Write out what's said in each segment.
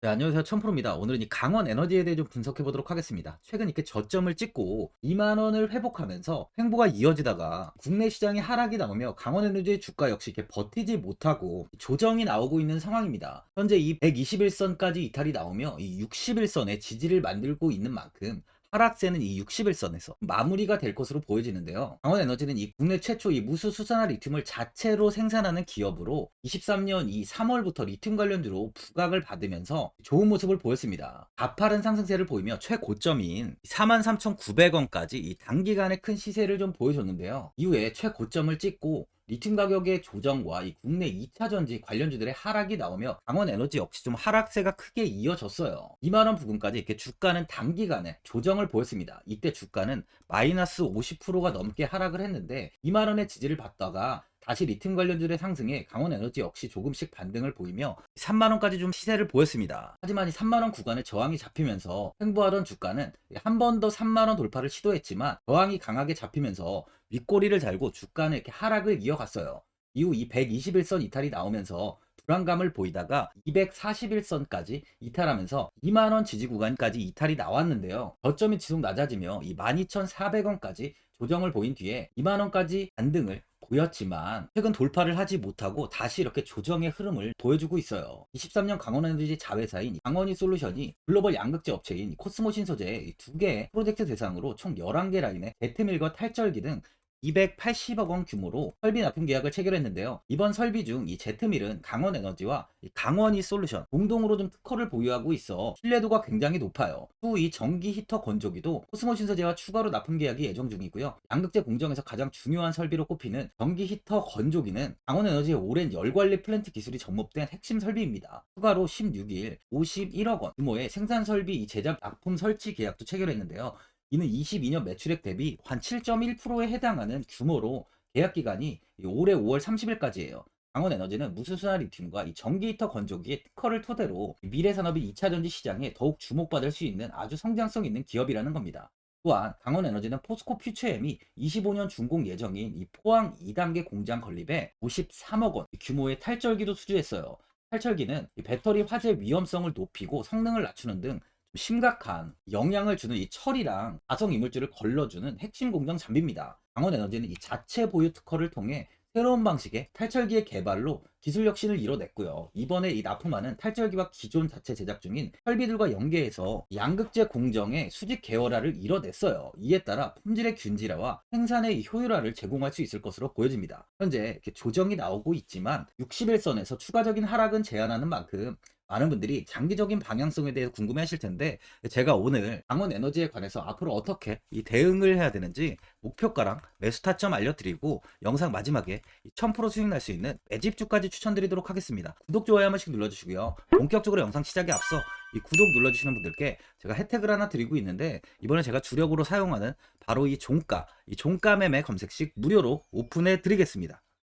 네, 안녕하세요. 천프로입니다. 오늘은 이 강원 에너지에 대해 좀 분석해 보도록 하겠습니다. 최근 이렇게 저점을 찍고 2만 원을 회복하면서 횡보가 이어지다가 국내 시장이 하락이 나오며 강원 에너지의 주가 역시 이렇게 버티지 못하고 조정이 나오고 있는 상황입니다. 현재 이 121선까지 이탈이 나오며 이 61선의 지지를 만들고 있는 만큼 하락세는 이 61선에서 마무리가 될 것으로 보여지는데요. 강원에너지는 이 국내 최초 이 무수 수산화 리튬을 자체로 생산하는 기업으로 23년 이 3월부터 리튬 관련주로 부각을 받으면서 좋은 모습을 보였습니다. 가파른 상승세를 보이며 최고점인 43,900원까지 이 단기간에 큰 시세를 좀 보여줬는데요. 이후에 최고점을 찍고 리튬 가격의 조정과 이 국내 2차 전지 관련주들의 하락이 나오며 강원 에너지 역시 좀 하락세가 크게 이어졌어요. 2만원 부근까지 이렇게 주가는 단기간에 조정을 보였습니다. 이때 주가는 마이너스 50%가 넘게 하락을 했는데 2만원의 지지를 받다가 다시 리튬 관련주의 상승에 강원 에너지 역시 조금씩 반등을 보이며 3만원까지 좀 시세를 보였습니다. 하지만 이 3만원 구간에 저항이 잡히면서 횡보하던 주가는 한 번 더 3만원 돌파를 시도했지만 저항이 강하게 잡히면서 윗꼬리를 달고 주가는 이렇게 하락을 이어갔어요. 이후 이 121선 이탈이 나오면서 불안감을 보이다가 241선까지 이탈하면서 2만원 지지 구간까지 이탈이 나왔는데요. 저점이 지속 낮아지며 이 12,400원까지 조정을 보인 뒤에 2만원까지 반등을 보였지만 최근 돌파를 하지 못하고 다시 이렇게 조정의 흐름을 보여주고 있어요. 23년 강원에너지 자회사인 강원이 솔루션이 글로벌 양극재 업체인 코스모 신소재 두 개의 프로젝트 대상으로 총 11개 라인의 배트밀과 탈절기 등 280억 원 규모로 설비 납품 계약을 체결했는데요. 이번 설비 중 이 제트밀은 강원 에너지와 이 강원이 솔루션 공동으로 좀 특허를 보유하고 있어 신뢰도가 굉장히 높아요. 후이 전기 히터 건조기도 코스모 신소재와 추가로 납품 계약이 예정 중이고요. 양극재 공정에서 가장 중요한 설비로 꼽히는 전기 히터 건조기는 강원 에너지의 오랜 열 관리 플랜트 기술이 접목된 핵심 설비입니다. 추가로 16일 51억 원 규모의 생산 설비 이 제작 납품 설치 계약도 체결했는데요. 이는 22년 매출액 대비 한 7.1%에 해당하는 규모로 계약 기간이 올해 5월 30일까지예요. 강원에너지는 무수수나 리튬과 이 전기 히터 건조기의 특허를 토대로 미래 산업인 2차 전지 시장에 더욱 주목받을 수 있는 아주 성장성 있는 기업이라는 겁니다. 또한 강원에너지는 포스코 퓨처엠이 25년 준공 예정인 이 포항 2단계 공장 건립에 53억 원 규모의 탈절기도 수주했어요. 탈철기는 이 배터리 화재 위험성을 높이고 성능을 낮추는 등 심각한 영향을 주는 이 철이랑 가성 이물질을 걸러주는 핵심 공정 장비입니다. 강원에너지는 이 자체 보유 특허를 통해 새로운 방식의 탈철기의 개발로 기술 혁신을 이뤄냈고요. 이번에 이 납품하는 탈철기와 기존 자체 제작 중인 설비들과 연계해서 양극재 공정의 수직 계열화를 이뤄냈어요. 이에 따라 품질의 균질화와 생산의 효율화를 제공할 수 있을 것으로 보여집니다. 현재 조정이 나오고 있지만 61선에서 추가적인 하락은 제한하는 만큼 많은 분들이 장기적인 방향성에 대해서 궁금해 하실 텐데 제가 오늘 강원 에너지에 관해서 앞으로 어떻게 이 대응을 해야 되는지 목표가랑 매수 타점 알려드리고 영상 마지막에 1000% 수익 날 수 있는 매집주까지 추천드리도록 하겠습니다. 구독, 좋아요 한 번씩 눌러주시고요. 본격적으로 영상 시작에 앞서 이 구독 눌러주시는 분들께 제가 혜택을 하나 드리고 있는데 이번에 제가 주력으로 사용하는 바로 이 종가, 이 종가 매매 검색식 무료로 오픈해 드리겠습니다.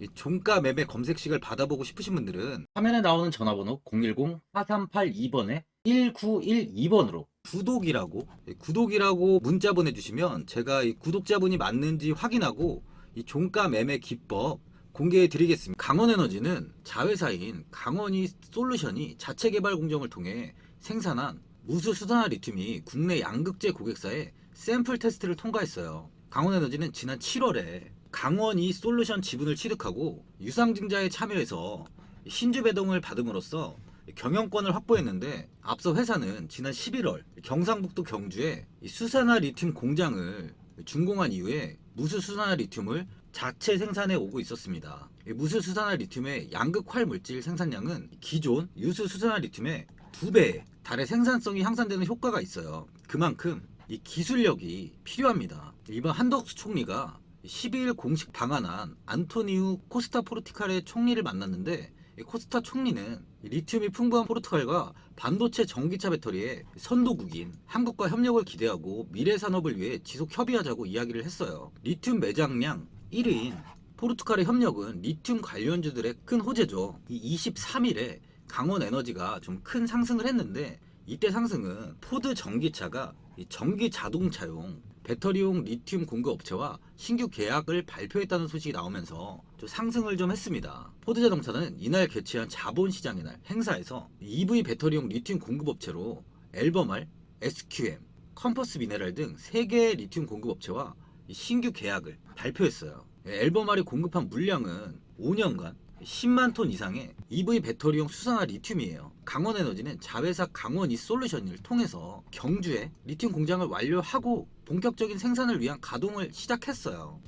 이 종가 매매 검색식을 받아보고 싶으신 분들은 화면에 나오는 전화번호 010-4382번에 1912번으로 구독이라고 예, 구독이라고 문자 보내주시면 제가 이 구독자분이 맞는지 확인하고 이 종가 매매 기법 공개해 드리겠습니다. 강원에너지는 자회사인 강원이 솔루션이 자체 개발 공정을 통해 생산한 무수 수산화 리튬이 국내 양극재 고객사에 샘플 테스트를 통과했어요. 강원에너지는 지난 7월에 강원이 솔루션 지분을 취득하고 유상증자에 참여해서 신주 배동을 받음으로써 경영권을 확보했는데 앞서 회사는 지난 11월 경상북도 경주에 이 수산화 리튬 공장을 준공한 이후에 무수 수산화 리튬을 자체 생산해 오고 있었습니다. 이 무수 수산화 리튬의 양극 활 물질 생산량은 기존 유수 수산화 리튬의 두 배에 달해 생산성이 향상되는 효과가 있어요. 그만큼 이 기술력이 필요합니다. 이번 한덕수 총리가 12일 공식 방한한 안토니우 코스타 포르티칼의 총리를 만났는데 이 코스타 총리는 이 리튬이 풍부한 포르투갈과 반도체 전기차 배터리의 선도국인 한국과 협력을 기대하고 미래 산업을 위해 지속 협의하자고 이야기를 했어요. 리튬 매장량 1위인 포르투갈의 협력은 리튬 관련주들의 큰 호재죠. 이 23일에 강원 에너지가 좀 큰 상승을 했는데 이때 상승은 포드 전기차가 이 전기 자동차용 배터리용 리튬 공급 업체와 신규 계약을 발표했다는 소식이 나오면서 좀 상승을 좀 했습니다. 포드 자동차는 이날 개최한 자본시장의 날 행사에서 EV 배터리용 리튬 공급 업체로 앨범알, SQM, 컴퍼스 미네랄 등 3개의 리튬 공급 업체와 이 신규 계약을 발표했어요. 앨범알이 공급한 물량은 5년간 10만 톤 이상의 EV 배터리용 수산화 리튬이에요. 강원에너지는 자회사 강원 이 솔루션을 통해서 경주에 리튬 공장을 완료하고 본격적인 생산을 위한 가동을 시작했어요.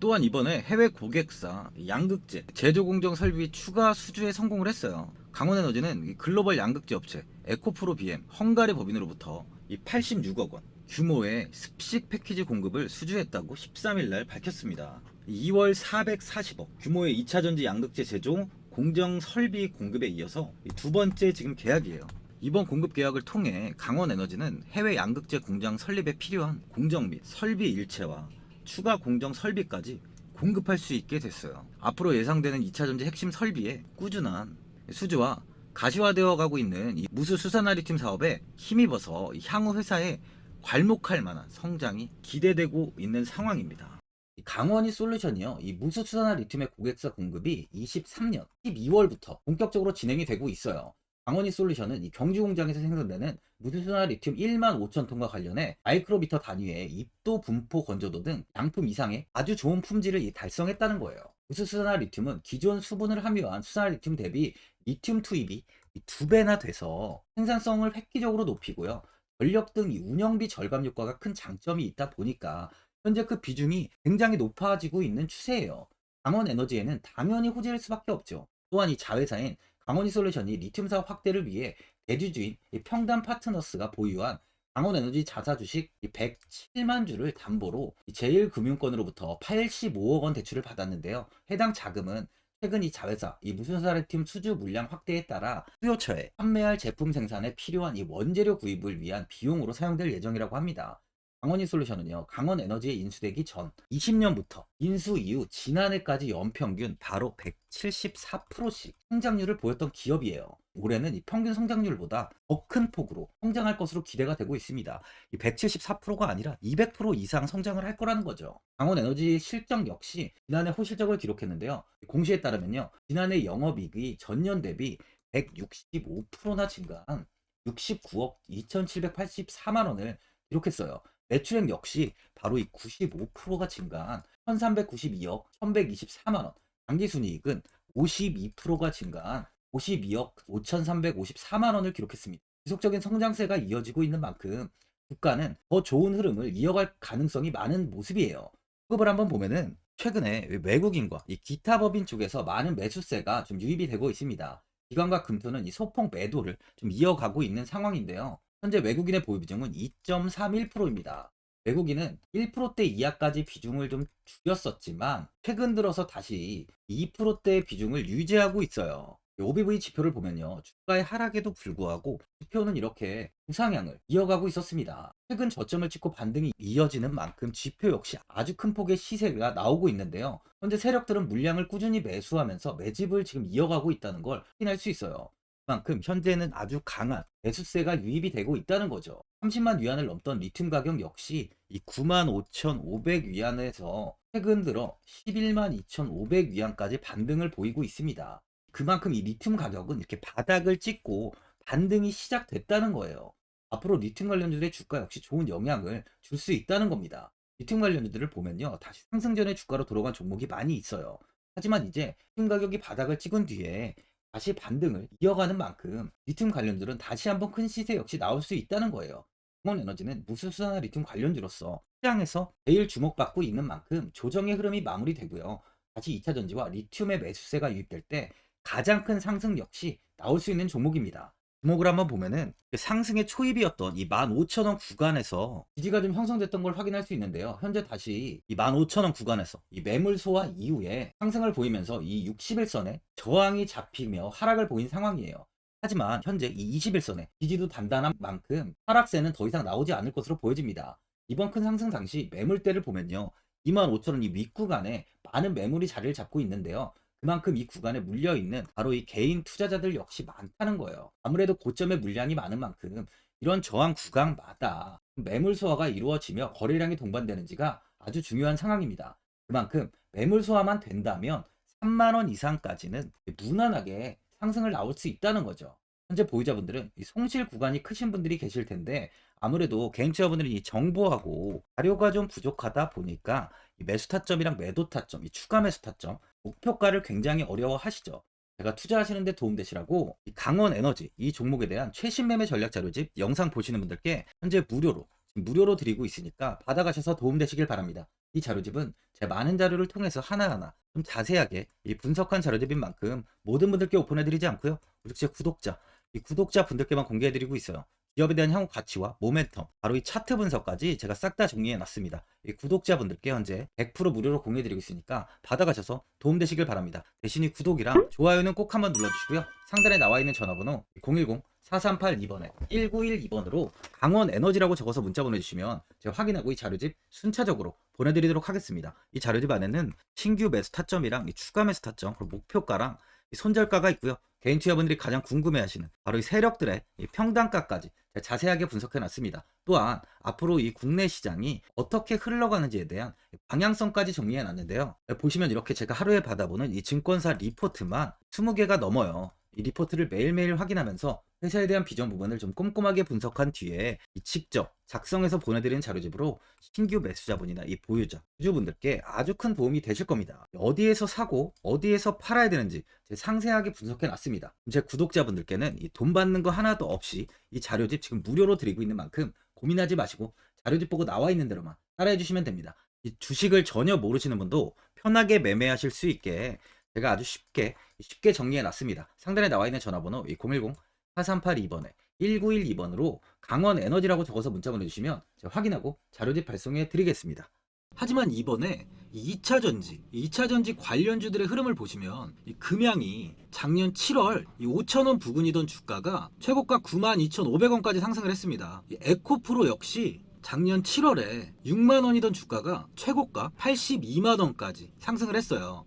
또한 이번에 해외 고객사 양극재 제조 공정 설비 추가 수주에 성공을 했어요. 강원에너지는 이 글로벌 양극재 업체 에코프로 BM 헝가리 법인으로부터 이 86억 원 규모의 습식 패키지 공급을 수주했다고 13일 날 밝혔습니다. 2월 440억 규모의 2차 전지 양극재 제조 공정 설비 공급에 이어서 이두 번째 지금 계약이에요. 이번 공급 계약을 통해 강원에너지는 해외 양극재 공장 설립에 필요한 공정 및 설비 일체와 추가 공정 설비까지 공급할 수 있게 됐어요. 앞으로 예상되는 2차 전지 핵심 설비에 꾸준한 수주와 가시화되어 가고 있는 이 무수 수산화리튬 사업에 힘입어서 향후 회사에 괄목할 만한 성장이 기대되고 있는 상황입니다. 강원이 솔루션이요. 이 무수 수산화 리튬의 고객사 공급이 23년 12월부터 본격적으로 진행이 되고 있어요. 강원이 솔루션은 이 경주 공장에서 생산되는 무수 수산화 리튬 1만 5천 톤과 관련해 마이크로미터 단위의 입도, 분포, 건조도 등 양품 이상의 아주 좋은 품질을 이 달성했다는 거예요. 무수 수산화 리튬은 기존 수분을 함유한 수산화 리튬 대비 리튬 투입이 이두 배나 돼서 생산성을 획기적으로 높이고요. 전력 등 이 운영비 절감 효과가 큰 장점이 있다 보니까 현재 그 비중이 굉장히 높아지고 있는 추세예요. 강원 에너지에는 당연히 호재일 수밖에 없죠. 또한 이 자회사인 강원이 솔루션이 리튬 사업 확대를 위해 대주주인 이 평단 파트너스가 보유한 강원 에너지 자사 주식 107만 주를 담보로 제1금융권으로부터 85억 원 대출을 받았는데요. 해당 자금은 최근 이 자회사 이 무순사리팀 수주 물량 확대에 따라 수요처에 판매할 제품 생산에 필요한 이 원재료 구입을 위한 비용으로 사용될 예정이라고 합니다. 강원이 솔루션은요, 강원 에너지에 인수되기 전 20년부터 인수 이후 지난해까지 연평균 바로 174%씩 성장률을 보였던 기업이에요. 올해는 이 평균 성장률보다 더 큰 폭으로 성장할 것으로 기대가 되고 있습니다. 이 174%가 아니라 200% 이상 성장을 할 거라는 거죠. 강원 에너지 실적 역시 지난해 호실적을 기록했는데요. 공시에 따르면요, 지난해 영업이익이 전년 대비 165%나 증가한 69억 2,784만 원을 기록했어요. 매출액 역시 바로 이 95%가 증가한 1392억 1124만 원. 당기순이익은 52%가 증가한 52억 5354만 원을 기록했습니다. 지속적인 성장세가 이어지고 있는 만큼 주가는 더 좋은 흐름을 이어갈 가능성이 많은 모습이에요. 수급을 한번 보면은 최근에 외국인과 이 기타 법인 쪽에서 많은 매수세가 좀 유입이 되고 있습니다. 기관과 금토는 이 소폭 매도를 좀 이어가고 있는 상황인데요. 현재 외국인의 보유 비중은 2.31%입니다. 외국인은 1%대 이하까지 비중을 좀 줄였었지만 최근 들어서 다시 2%대의 비중을 유지하고 있어요. OBV 지표를 보면요. 주가의 하락에도 불구하고 지표는 이렇게 우상향을 이어가고 있었습니다. 최근 저점을 찍고 반등이 이어지는 만큼 지표 역시 아주 큰 폭의 시세가 나오고 있는데요. 현재 세력들은 물량을 꾸준히 매수하면서 매집을 지금 이어가고 있다는 걸 확인할 수 있어요. 그만큼 현재는 아주 강한 매수세가 유입이 되고 있다는 거죠. 30만 위안을 넘던 리튬 가격 역시 이 95,500 위안에서 최근 들어 11만 2,500 위안까지 반등을 보이고 있습니다. 그만큼 이 리튬 가격은 이렇게 바닥을 찍고 반등이 시작됐다는 거예요. 앞으로 리튬 관련주들의 주가 역시 좋은 영향을 줄 수 있다는 겁니다. 리튬 관련주들을 보면요. 다시 상승 전의 주가로 돌아간 종목이 많이 있어요. 하지만 이제 리튬 가격이 바닥을 찍은 뒤에 다시 반등을 이어가는 만큼 리튬 관련주들은 다시 한번 큰 시세 역시 나올 수 있다는 거예요. 중원에너지는 무수수나 리튬 관련주로서 시장에서 제일 주목받고 있는 만큼 조정의 흐름이 마무리되고요. 다시 2차 전지와 리튬의 매수세가 유입될 때 가장 큰 상승 역시 나올 수 있는 종목입니다. 주목을 한번 보면은 상승의 초입이었던 이 15,000원 구간에서 지지가 좀 형성됐던 걸 확인할 수 있는데요. 현재 다시 이 15,000원 구간에서 이 매물 소화 이후에 상승을 보이면서 이 60일선에 저항이 잡히며 하락을 보인 상황이에요. 하지만 현재 이 21선에 지지도 단단한 만큼 하락세는 더 이상 나오지 않을 것으로 보여집니다. 이번 큰 상승 당시 매물대를 보면요. 25,000원 이 윗구간에 많은 매물이 자리를 잡고 있는데요. 그만큼 이 구간에 물려 있는 바로 이 개인 투자자들 역시 많다는 거예요. 아무래도 고점에 물량이 많은 만큼 이런 저항 구간마다 매물 소화가 이루어지며 거래량이 동반되는지가 아주 중요한 상황입니다. 그만큼 매물 소화만 된다면 3만 원 이상까지는 무난하게 상승을 나올 수 있다는 거죠. 현재 보유자분들은 이 송실 구간이 크신 분들이 계실 텐데 아무래도 개인 투자분들이 이 정보하고 자료가 좀 부족하다 보니까 이 매수 타점이랑 매도 타점, 이 추가 매수 타점, 목표가를 굉장히 어려워하시죠. 제가 투자하시는데 도움되시라고 이 강원 에너지 이 종목에 대한 최신 매매 전략 자료집 영상 보시는 분들께 현재 무료로 무료로 드리고 있으니까 받아가셔서 도움되시길 바랍니다. 이 자료집은 제 많은 자료를 통해서 하나하나 좀 자세하게 이 분석한 자료집인 만큼 모든 분들께 오픈해드리지 않고요. 오직 제 구독자, 이 구독자 분들께만 공개해드리고 있어요. 기업에 대한 향후 가치와 모멘텀, 바로 이 차트 분석까지 제가 싹 다 정리해 놨습니다. 이 구독자분들께 현재 100% 무료로 공유해드리고 있으니까 받아가셔서 도움되시길 바랍니다. 대신 이 구독이랑 좋아요는 꼭 한번 눌러주시고요. 상단에 나와 있는 전화번호 010 4382번에 1912번으로 강원 에너지라고 적어서 문자 보내주시면 제가 확인하고 이 자료집 순차적으로 보내드리도록 하겠습니다. 이 자료집 안에는 신규 매수 타점이랑 이 추가 매수 타점, 그리고 목표가랑 이 손절가가 있고요. 개인 투자분들이 가장 궁금해하시는 바로 이 세력들의 이 평단가까지 자세하게 분석해 놨습니다. 또한 앞으로 이 국내 시장이 어떻게 흘러가는지에 대한 방향성까지 정리해 놨는데요. 보시면 이렇게 제가 하루에 받아보는 이 증권사 리포트만 20개가 넘어요. 이 리포트를 매일매일 확인하면서 회사에 대한 비전 부분을 좀 꼼꼼하게 분석한 뒤에 이 직접 작성해서 보내드리는 자료집으로 신규 매수자분이나 이 보유자, 주주분들께 아주 큰 도움이 되실 겁니다. 어디에서 사고 어디에서 팔아야 되는지 제 상세하게 분석해 놨습니다. 제 구독자분들께는 이 돈 받는 거 하나도 없이 이 자료집 지금 무료로 드리고 있는 만큼 고민하지 마시고 자료집 보고 나와 있는 대로만 따라해 주시면 됩니다. 이 주식을 전혀 모르시는 분도 편하게 매매하실 수 있게 제가 아주 쉽게 쉽게 정리해 놨습니다. 상단에 나와 있는 전화번호 010 4382번에 1912번으로 강원 에너지라고 적어서 문자 보내주시면 제가 확인하고 자료집 발송해 드리겠습니다. 하지만 이번에 2차 전지, 2차 전지 관련주들의 흐름을 보시면 이 금양이 작년 7월 5천원 부근이던 주가가 최고가 92,500원까지 상승을 했습니다. 이 에코프로 역시 작년 7월에 6만 원이던 주가가 최고가 82만 원까지 상승을 했어요.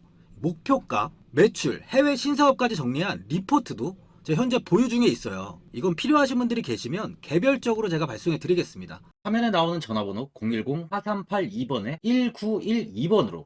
목표가, 매출, 해외 신사업까지 정리한 리포트도 제 현재 보유 중에 있어요. 이건 필요하신 분들이 계시면 개별적으로 제가 발송해 드리겠습니다. 화면에 나오는 전화번호 010-4382번에 1912번으로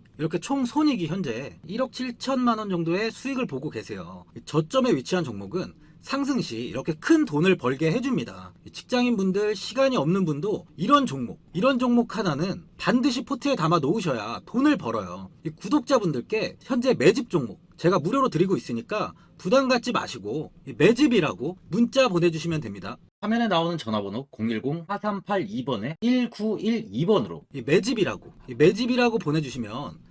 이렇게 총 손익이 현재 1억 7천만 원 정도의 수익을 보고 계세요. 저점에 위치한 종목은 상승 시 이렇게 큰 돈을 벌게 해줍니다. 직장인 분들, 시간이 없는 분도 이런 종목, 이런 종목 하나는 반드시 포트에 담아 놓으셔야 돈을 벌어요. 이 구독자분들께 현재 매집 종목 제가 무료로 드리고 있으니까 부담 갖지 마시고 이 매집이라고 문자 보내주시면 됩니다. 화면에 나오는 전화번호 010-4382번에 1912번으로 이 매집이라고 이 매집이라고 보내주시면